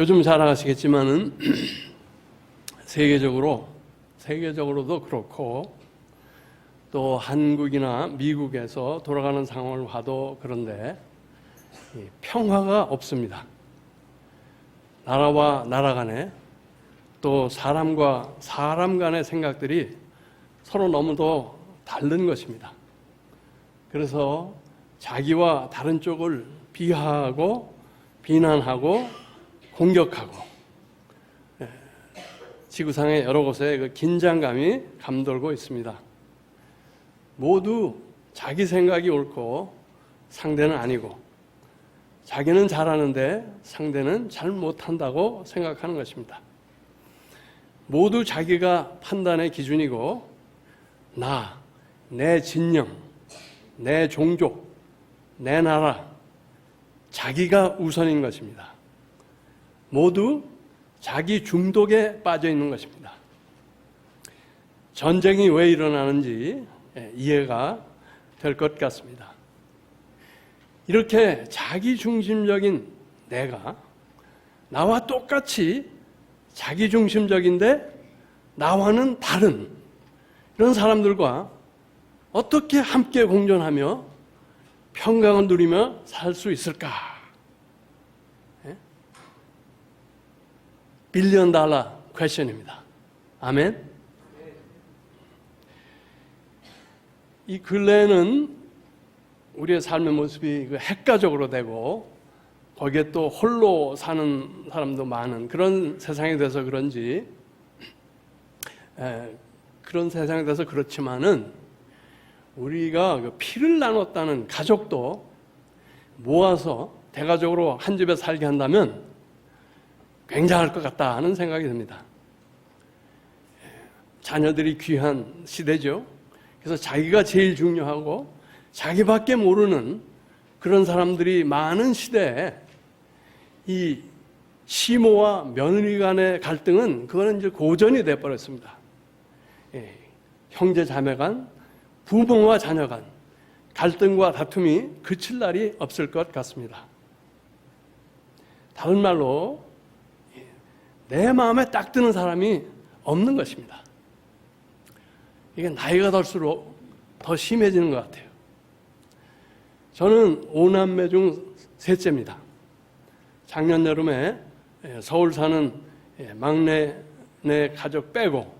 요즘 잘 아시겠지만은 세계적으로 세계적으로도 그렇고 또 한국이나 미국에서 돌아가는 상황을 봐도 그런데 이 평화가 없습니다. 나라와 나라 간에 또 사람과 사람 간의 생각들이 서로 너무도 다른 것입니다. 그래서 자기와 다른 쪽을 비하하고 비난하고 공격하고 예, 지구상의 여러 곳에 그 긴장감이 감돌고 있습니다. 모두 자기 생각이 옳고 상대는 아니고 자기는 잘하는데 상대는 잘 못한다고 생각하는 것입니다. 모두 자기가 판단의 기준이고 나, 내 진영, 내 종족, 내 나라, 자기가 우선인 것입니다. 모두 자기 중독에 빠져 있는 것입니다. 전쟁이 왜 일어나는지 예, 이해가 될 것 같습니다. 이렇게 자기 중심적인 내가 나와 똑같이 자기 중심적인데 나와는 다른 이런 사람들과 어떻게 함께 공존하며 평강을 누리며 살 수 있을까? 예? 빌리언 달러 퀘션입니다. 아멘. 이 근래에는 우리의 삶의 모습이 그 핵가적으로 되고 거기에 또 홀로 사는 사람도 많은 그런 세상이 돼서 그런지 에, 그런 세상이 돼서 그렇지만은 우리가 그 피를 나눴다는 가족도 모아서 대가족으로 한 집에 살게 한다면 굉장할 것 같다 하는 생각이 듭니다. 자녀들이 귀한 시대죠. 그래서 자기가 제일 중요하고 자기밖에 모르는 그런 사람들이 많은 시대에 이 시모와 며느리 간의 갈등은 그거는 이제 고전이 돼 버렸습니다. 예, 형제 자매 간, 부모와 자녀 간 갈등과 다툼이 그칠 날이 없을 것 같습니다. 다른 말로 예, 내 마음에 딱 드는 사람이 없는 것입니다. 이게 나이가 들수록 더 심해지는 것 같아요. 저는 오남매 중 셋째입니다. 작년 여름에 예, 서울 사는 예, 막내 내 가족 빼고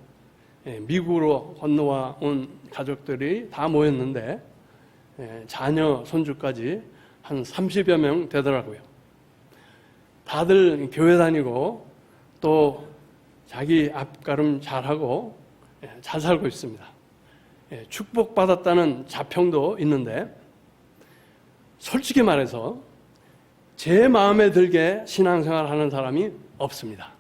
예, 미국으로 건너와 온 가족들이 다 모였는데 자녀 손주까지 한 30여 명 되더라고요. 다들 교회 다니고 또 자기 앞가름 잘하고 잘 살고 있습니다. 축복받았다는 자평도 있는데 솔직히 말해서 제 마음에 들게 신앙생활 하는 사람이 없습니다.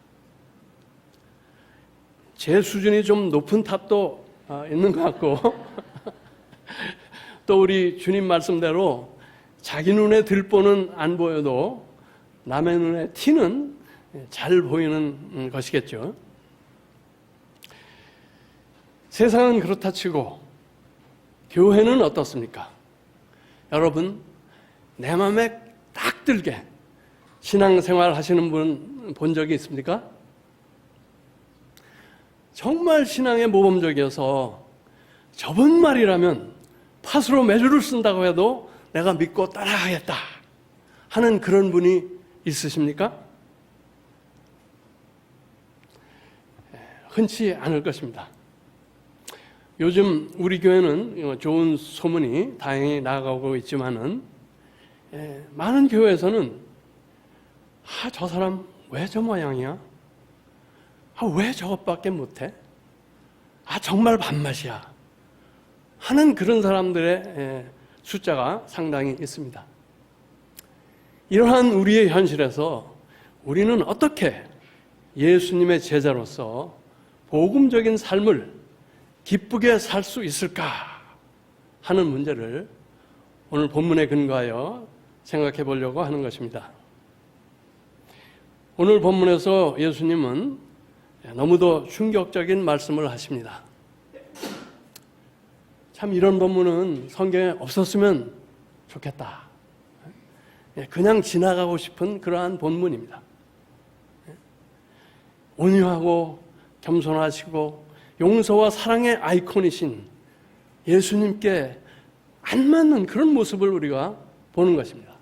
제 수준이 좀 높은 탓도 아, 있는 것 같고, 또 우리 주님 말씀대로 자기 눈에 들보는 안 보여도 남의 눈에 티는 잘 보이는 것이겠죠. 세상은 그렇다 치고, 교회는 어떻습니까? 여러분, 내 마음에 딱 들게 신앙생활 하시는 분 본 적이 있습니까? 정말 신앙에 모범적이어서 저번 말이라면 팥으로 매주를 쓴다고 해도 내가 믿고 따라가겠다 하는 그런 분이 있으십니까? 흔치 않을 것입니다. 요즘 우리 교회는 좋은 소문이 다행히 나가고 있지만은 예, 많은 교회에서는 아, 저 사람 왜 저 모양이야? 아, 왜 저것밖에 못해? 아, 정말 밥맛이야. 하는 그런 사람들의 예, 숫자가 상당히 있습니다. 이러한 우리의 현실에서 우리는 어떻게 예수님의 제자로서 복음적인 삶을 기쁘게 살 수 있을까 하는 문제를 오늘 본문에 근거하여 생각해 보려고 하는 것입니다. 오늘 본문에서 예수님은 너무도 충격적인 말씀을 하십니다. 참 이런 본문은 성경에 없었으면 좋겠다. 그냥 지나가고 싶은 그러한 본문입니다. 온유하고 겸손하시고 용서와 사랑의 아이콘이신 예수님께 안 맞는 그런 모습을 우리가 보는 것입니다.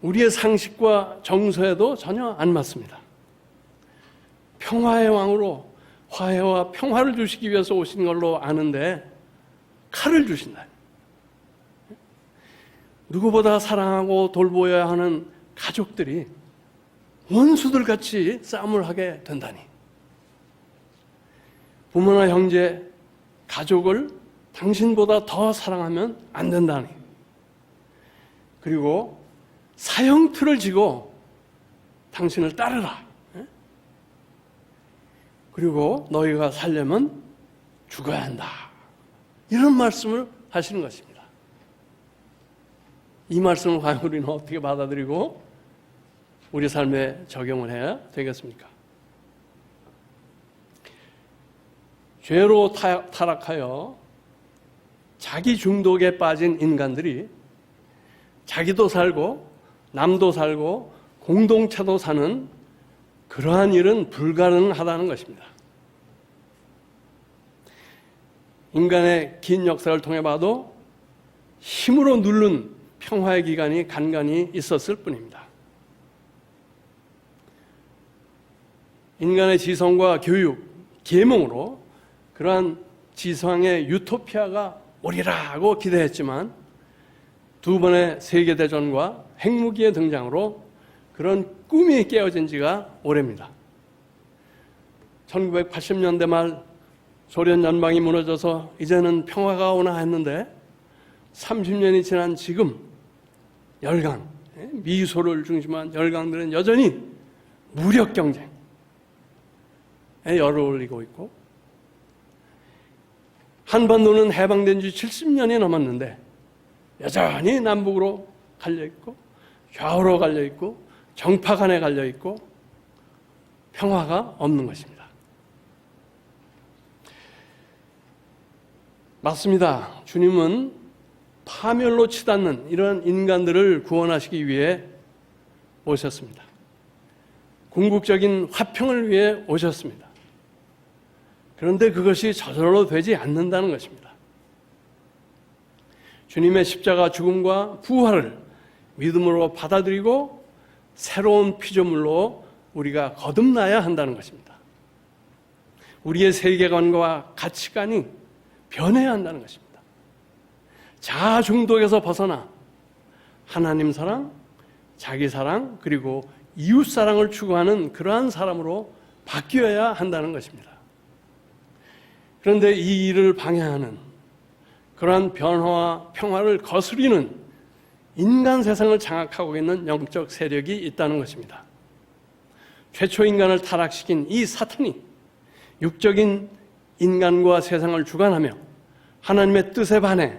우리의 상식과 정서에도 전혀 안 맞습니다. 평화의 왕으로 화해와 평화를 주시기 위해서 오신 걸로 아는데 칼을 주신다. 누구보다 사랑하고 돌보아야 하는 가족들이 원수들 같이 싸움을 하게 된다니. 부모나 형제, 가족을 당신보다 더 사랑하면 안 된다니. 그리고 사형틀을 지고 당신을 따르라. 예? 그리고 너희가 살려면 죽어야 한다. 이런 말씀을 하시는 것입니다. 이 말씀을 과연 우리는 어떻게 받아들이고 우리 삶에 적용을 해야 되겠습니까? 죄로 타- 타락하여 자기 중독에 빠진 인간들이 자기도 살고 남도 살고 공동체도 사는 그러한 일은 불가능하다는 것입니다. 인간의 긴 역사를 통해 봐도 힘으로 누른 평화의 기간이 간간히 있었을 뿐입니다. 인간의 지성과 교육, 계몽으로 그러한 지성의 유토피아가 오리라고 기대했지만 두 번의 세계대전과 핵무기의 등장으로 그런 꿈이 깨어진 지가 오래입니다. 1980년대 말 소련 연방이 무너져서 이제는 평화가 오나 했는데 30년이 지난 지금 열강, 예, 미소를 중심한 열강들은 여전히 무력 경쟁에 열을 올리고 있고 한반도는 해방된 지 70년이 넘었는데 여전히 남북으로 갈려 있고 좌우로 갈려 있고 정파 간에 갈려 있고 평화가 없는 것입니다. 맞습니다. 주님은 파멸로 치닫는 이런 인간들을 구원하시기 위해 오셨습니다. 궁극적인 화평을 위해 오셨습니다. 그런데 그것이 저절로 되지 않는다는 것입니다. 주님의 십자가 죽음과 부활을 믿음으로 받아들이고 새로운 피조물로 우리가 거듭나야 한다는 것입니다. 우리의 세계관과 가치관이 변해야 한다는 것입니다. 자아 중독에서 벗어나 하나님 사랑, 자기 사랑, 그리고 이웃 사랑을 추구하는 그러한 사람으로 바뀌어야 한다는 것입니다. 그런데 이 일을 방해하는 그러한 변화와 평화를 거스리는 인간 세상을 장악하고 있는 영적 세력이 있다는 것입니다. 최초 인간을 타락시킨 이 사탄이 육적인 인간과 세상을 주관하며 하나님의 뜻에 반해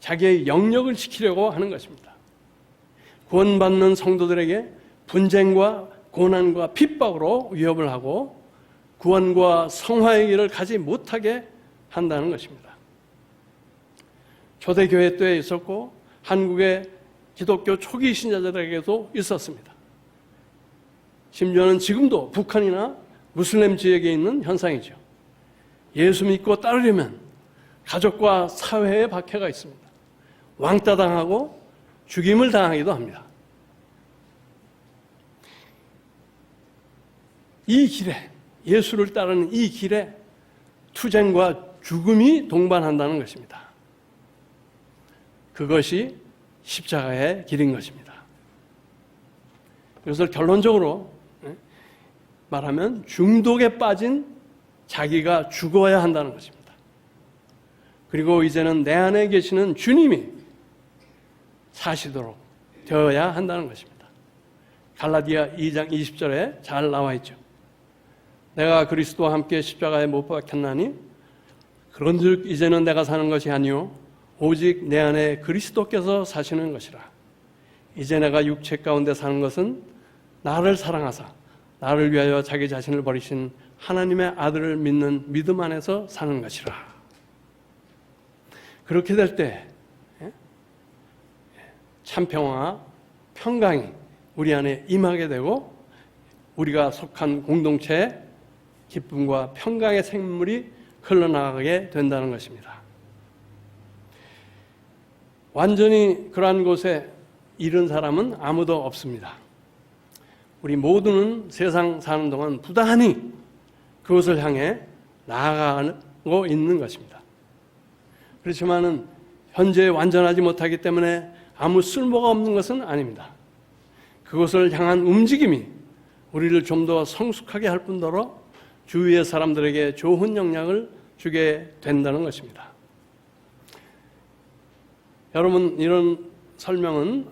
자기의 영역을 지키려고 하는 것입니다. 구원받는 성도들에게 분쟁과 고난과 핍박으로 위협을 하고 구원과 성화의 길을 가지 못하게 한다는 것입니다. 초대교회 때에 있었고 한국의 기독교 초기 신자들에게도 있었습니다. 심지어는 지금도 북한이나 무슬림 지역에 있는 현상이죠. 예수 믿고 따르려면 가족과 사회에 박해가 있습니다. 왕따 당하고 죽임을 당하기도 합니다. 이 길에 예수를 따르는 이 길에 투쟁과 죽음이 동반한다는 것입니다. 그것이 십자가의 길인 것입니다. 그래서 결론적으로 예, 말하면 중독에 빠진 자기가 죽어야 한다는 것입니다. 그리고 이제는 내 안에 계시는 주님이 사시도록 되어야 한다는 것입니다. 갈라디아 2장 20절에 잘 나와 있죠. 내가 그리스도와 함께 십자가에 못 박혔나니 그런즉 이제는 내가 사는 것이 아니요 오직 내 안에 그리스도께서 사시는 것이라. 이제 내가 육체 가운데 사는 것은 나를 사랑하사 나를 위하여 자기 자신을 버리신 하나님의 아들을 믿는 믿음 안에서 사는 것이라. 그렇게 될 때 참 평화, 평강이 우리 안에 임하게 되고 우리가 속한 공동체에 기쁨과 평강의 생물이 흘러나가게 된다는 것입니다. 완전히 그러한 곳에 이른 사람은 아무도 없습니다. 우리 모두는 세상 사는 동안 부단히 그것을 향해 나아가고 있는 것입니다. 그렇지만은 현재 완전하지 못하기 때문에 아무 쓸모가 없는 것은 아닙니다. 그것을 향한 움직임이 우리를 좀 더 성숙하게 할 뿐더러 주위의 사람들에게 좋은 영향을 주게 된다는 것입니다. 여러분 이런 설명은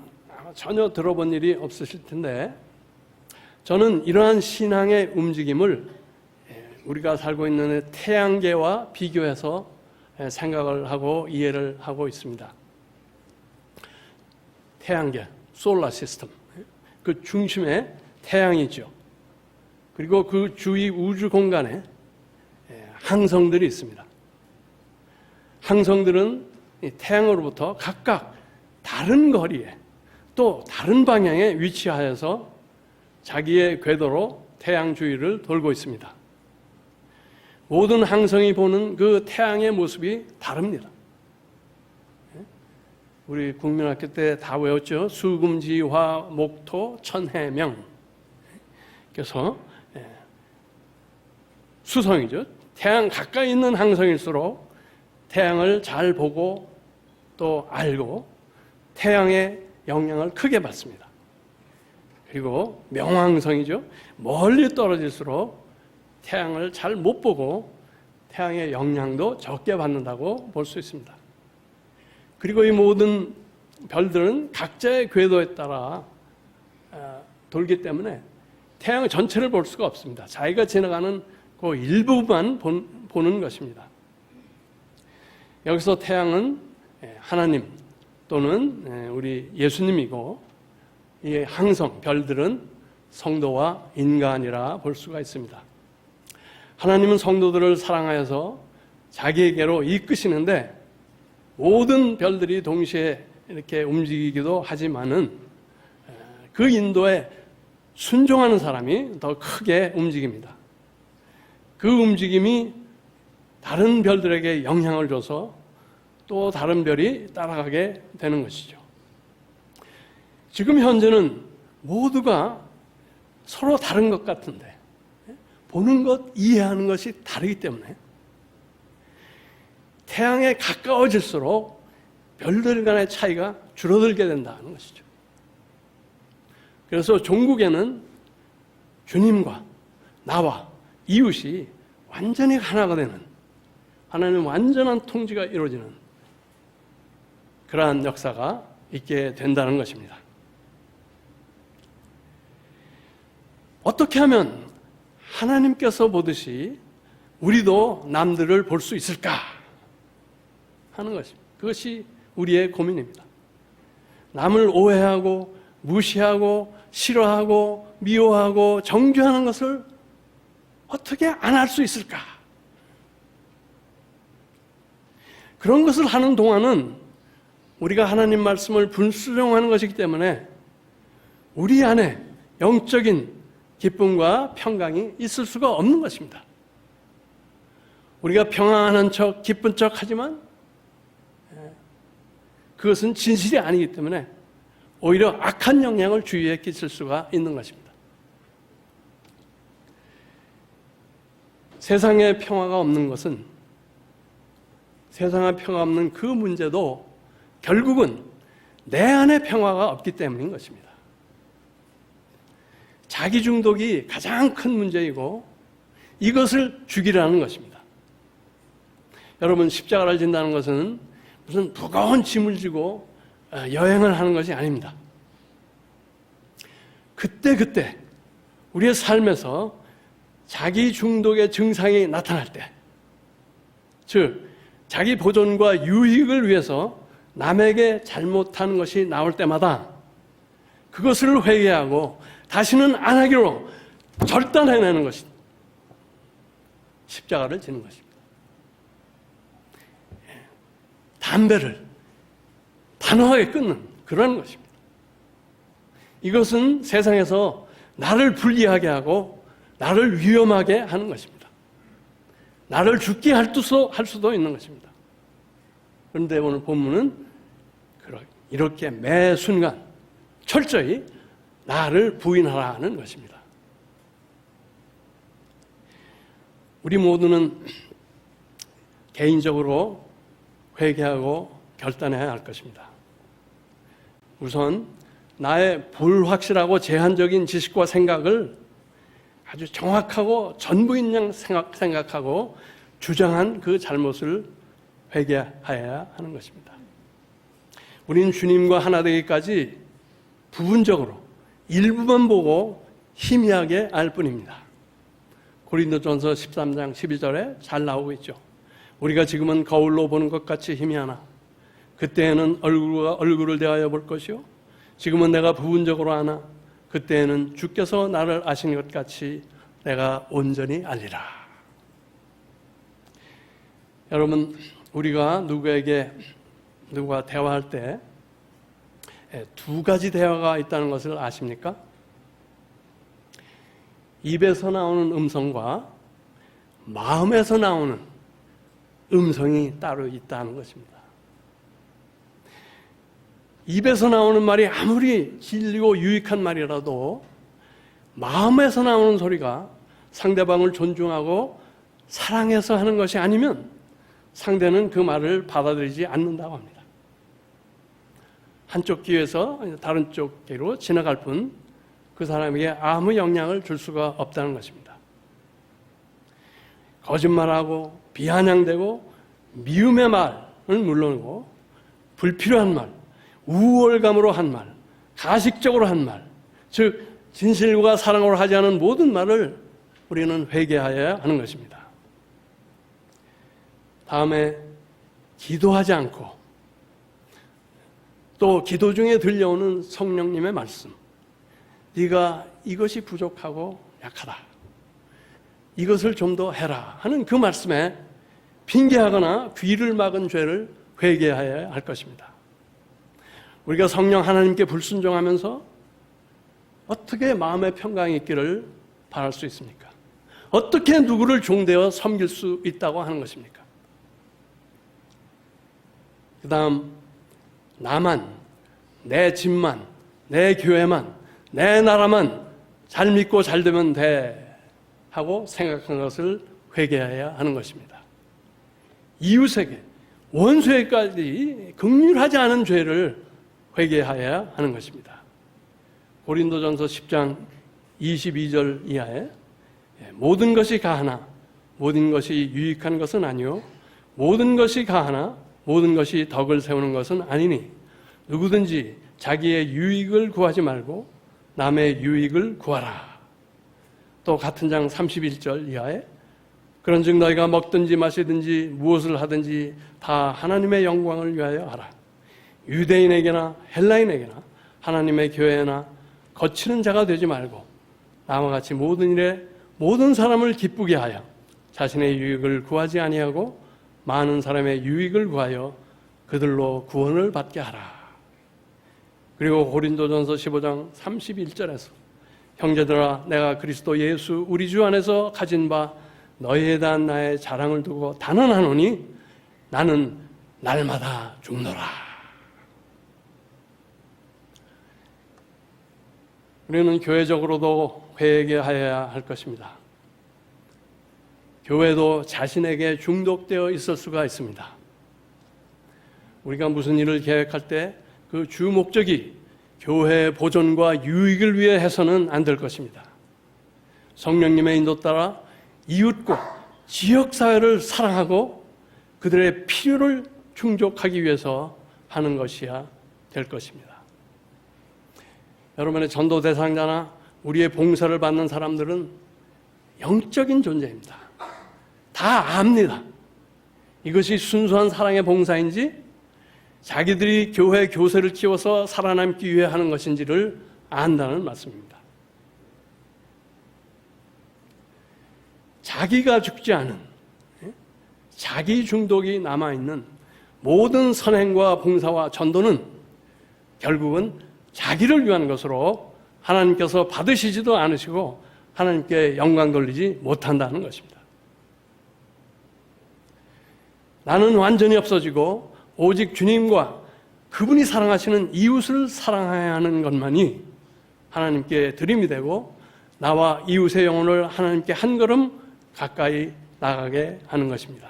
전혀 들어본 일이 없으실 텐데 저는 이러한 신앙의 움직임을 우리가 살고 있는 태양계와 비교해서 생각을 하고 이해를 하고 있습니다. 태양계, 솔라 시스템. 그 중심에 태양이죠. 그리고 그 주위 우주 공간에 항성들이 있습니다. 항성들은 태양으로부터 각각 다른 거리에 또 다른 방향에 위치하여서 자기의 궤도로 태양 주위를 돌고 있습니다. 모든 항성이 보는 그 태양의 모습이 다릅니다. 우리 국민학교 때 다 외웠죠. 수금지화, 목토, 천해명. 그래서 예, 수성이죠. 태양 가까이 있는 항성일수록 태양을 잘 보고 또 알고 태양의 영향을 크게 받습니다. 그리고 명왕성이죠. 멀리 떨어질수록 태양을 잘 못 보고 태양의 영향도 적게 받는다고 볼 수 있습니다. 그리고 이 모든 별들은 각자의 궤도에 따라 어, 돌기 때문에 태양 전체를 볼 수가 없습니다. 자기가 지나가는 그 일부만 보는 것입니다. 여기서 태양은 예, 하나님 또는 예, 우리 예수님이고 이 항성 별들은 성도와 인간이라 볼 수가 있습니다. 하나님은 성도들을 사랑하여서 자기에게로 이끄시는데 모든 별들이 동시에 이렇게 움직이기도 하지만은 그 인도에 순종하는 사람이 더 크게 움직입니다. 그 움직임이 다른 별들에게 영향을 줘서 또 다른 별이 따라가게 되는 것이죠. 지금 현재는 모두가 서로 다른 것 같은데 보는 것, 이해하는 것이 다르기 때문에 태양에 가까워질수록 별들 간의 차이가 줄어들게 된다는 것이죠. 그래서 종국에는 주님과 나와 이웃이 완전히 하나가 되는 하나님 완전한 통치가 이루어지는 그러한 역사가 있게 된다는 것입니다. 어떻게 하면 하나님께서 보듯이 우리도 남들을 볼 수 있을까 하는 것입니다. 그것이 우리의 고민입니다. 남을 오해하고 무시하고 싫어하고 미워하고 정죄하는 것을 어떻게 안 할 수 있을까? 그런 것을 하는 동안은 우리가 하나님 말씀을 불수종하는 것이기 때문에 우리 안에 영적인 기쁨과 평강이 있을 수가 없는 것입니다. 우리가 평안한 척, 기쁜 척 하지만 예, 그것은 진실이 아니기 때문에 오히려 악한 영향을 주위에 끼칠 수가 있는 것입니다. 세상에 평화가 없는 것은 세상에 평화 없는 그 문제도 결국은 내 안에 평화가 없기 때문인 것입니다. 자기 중독이 가장 큰 문제이고 이것을 죽이라는 것입니다. 여러분 십자가를 진다는 것은 무슨 무거운 짐을 지고 어, 여행을 하는 것이 아닙니다. 그때 그때 우리의 삶에서 자기 중독의 증상이 나타날 때, 즉 자기 보존과 유익을 위해서 남에게 잘못하는 것이 나올 때마다 그것을 회개하고 다시는 안 하기로 절단해내는 것이 십자가를 지는 것입니다. 예. 담배를 단호하게 끊는 그런 것입니다. 이것은 세상에서 나를 불리하게 하고 나를 위험하게 하는 것입니다. 나를 죽게 할 수도, 할 수도 있는 것입니다. 그런데 오늘 본문은 이렇게 매 순간 철저히 나를 부인하라는 것입니다. 우리 모두는 개인적으로 회개하고 결단해야 할 것입니다. 우선 나의 불확실하고 제한적인 지식과 생각을 아주 정확하고 전부인 양 생각, 생각하고 주장한 그 잘못을 회개하여야 하는 것입니다. 우리는 주님과 하나 되기까지 부분적으로 일부만 보고 희미하게 알 뿐입니다. 고린도전서 13장 12절에 잘 나오고 있죠. 우리가 지금은 거울로 보는 것 같이 희미하나 그때에는 얼굴과 얼굴을 대하여 볼 것이요 지금은 내가 부분적으로 아나 그때에는 주께서 나를 아신 것 같이 내가 온전히 알리라. 여러분 우리가 누구에게 누구와 대화할 때 두 가지 대화가 있다는 것을 아십니까? 입에서 나오는 음성과 마음에서 나오는 음성이 따로 있다는 것입니다. 입에서 나오는 말이 아무리 진리고 유익한 말이라도 마음에서 나오는 소리가 상대방을 존중하고 사랑해서 하는 것이 아니면 상대는 그 말을 받아들이지 않는다고 합니다. 한쪽 귀에서 다른 쪽 귀로 지나갈 뿐 그 사람에게 아무 영향을 줄 수가 없다는 것입니다. 거짓말하고 비아냥대고 미움의 말은 물론이고 불필요한 말, 우월감으로 한 말, 가식적으로 한 말, 즉 진실과 사랑으로 하지 않은 모든 말을 우리는 회개하여야 하는 것입니다. 다음에 기도하지 않고 또 기도 중에 들려오는 성령님의 말씀. 네가 이것이 부족하고 약하다. 이것을 좀 더 해라 하는 그 말씀에 핑계하거나 귀를 막은 죄를 회개하여야 할 것입니다. 우리가 성령 하나님께 불순종하면서 어떻게 마음의 평강이 있기를 바랄 수 있습니까? 어떻게 누구를 종되어 섬길 수 있다고 하는 것입니까? 그 다음, 나만, 내 집만, 내 교회만, 내 나라만 잘 믿고 잘 되면 돼. 하고 생각하는 것을 회개해야 하는 것입니다. 이웃에게, 원수에까지 극률하지 않은 죄를 회개하여야 하는 것입니다. 고린도전서 10장 22절 이하에 모든 것이 가하나 모든 것이 유익한 것은 아니요 모든 것이 가하나 모든 것이 덕을 세우는 것은 아니니 누구든지 자기의 유익을 구하지 말고 남의 유익을 구하라. 또 같은 장 31절 이하에 그런즉 너희가 먹든지 마시든지 무엇을 하든지 다 하나님의 영광을 위하여 하라. 유대인에게나 헬라인에게나 하나님의 교회나 거치는 자가 되지 말고 나와 같이 모든 일에 모든 사람을 기쁘게 하여 자신의 유익을 구하지 아니하고 많은 사람의 유익을 구하여 그들로 구원을 받게 하라. 그리고 고린도전서 15장 31절에서 형제들아 내가 그리스도 예수 우리 주 안에서 가진 바 너희에 대한 나의 자랑을 두고 단언하노니 나는 날마다 죽노라. 우리는 교회적으로도 회개하여야 할 것입니다. 교회도 자신에게 중독되어 있을 수가 있습니다. 우리가 무슨 일을 계획할 때 그 주 목적이 교회 보존과 유익을 위해 해서는 안 될 것입니다. 성령님의 인도 따라 이웃과 지역사회를 사랑하고 그들의 필요를 충족하기 위해서 하는 것이야 될 것입니다. 여러분의 전도 대상자나 우리의 봉사를 받는 사람들은 영적인 존재입니다. 다 압니다. 이것이 순수한 사랑의 봉사인지 자기들이 교회 교세를 키워서 살아남기 위해 하는 것인지를 안다는 말씀입니다. 자기가 죽지 않은 예? 자기 중독이 남아 있는 모든 선행과 봉사와 전도는 결국은 자기를 위한 것으로 하나님께서 받으시지도 않으시고 하나님께 영광 돌리지 못한다는 것입니다. 나는 완전히 없어지고 오직 주님과 그분이 사랑하시는 이웃을 사랑해야 하는 것만이 하나님께 드림이 되고 나와 이웃의 영혼을 하나님께 한 걸음 가까이 나가게 하는 것입니다.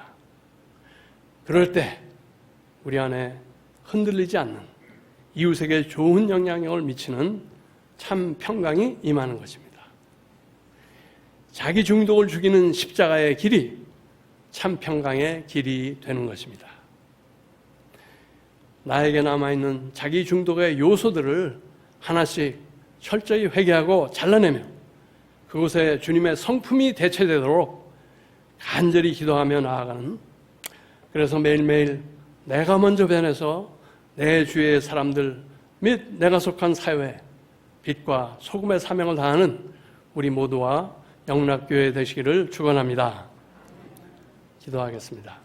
그럴 때 우리 안에 흔들리지 않는 이웃에게 좋은 영향력을 미치는 참 평강이 임하는 것입니다. 자기 중독을 죽이는 십자가의 길이 참 평강의 길이 되는 것입니다. 나에게 남아있는 자기 중독의 요소들을 하나씩 철저히 회개하고 잘라내며 그곳에 주님의 성품이 대체되도록 간절히 기도하며 나아가는 그래서 매일매일 내가 먼저 변해서 내 주위의 사람들 및 내가 속한 사회 빛과 소금의 사명을 다하는 우리 모두와 영락교회 되시기를 축원합니다. 기도하겠습니다.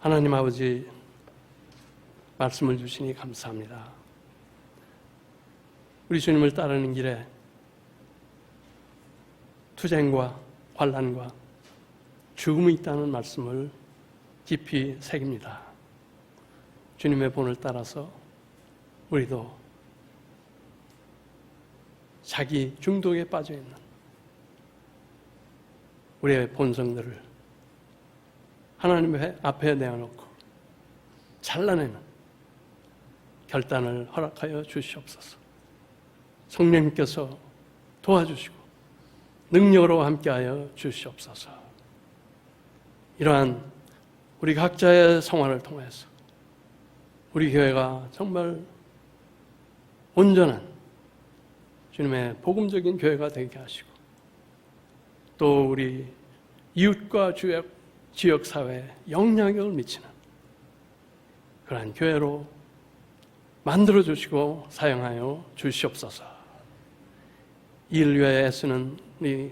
하나님 아버지 말씀을 주시니 감사합니다. 우리 주님을 따르는 길에 투쟁과 환란과 죽음이 있다는 말씀을 깊이 새깁니다. 주님의 본을 따라서 우리도 자기 중독에 빠져 있는 우리의 본성들을 하나님 앞에 내어놓고 잘라내는 결단을 허락하여 주시옵소서. 성령님께서 도와주시고 능력으로 함께하여 주시옵소서. 이러한 우리 각자의 생활을 통해서 우리 교회가 정말 온전한 주님의 복음적인 교회가 되게 하시고 또 우리 이웃과 주역, 지역 사회에 영향력을 미치는 그러한 교회로 만들어 주시고 사용하여 주시옵소서. 위하여 애쓰는 우리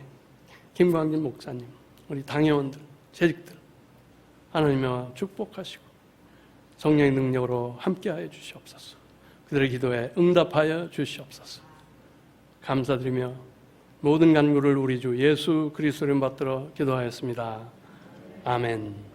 김광진 목사님, 우리 당회원들, 재직들 하나님과 축복하시고 성령의 능력으로 함께하여 주시옵소서. 그들의 기도에 응답하여 주시옵소서. 감사드리며 모든 간구를 우리 주 예수 그리스도를 받들어 기도하였습니다. 아멘.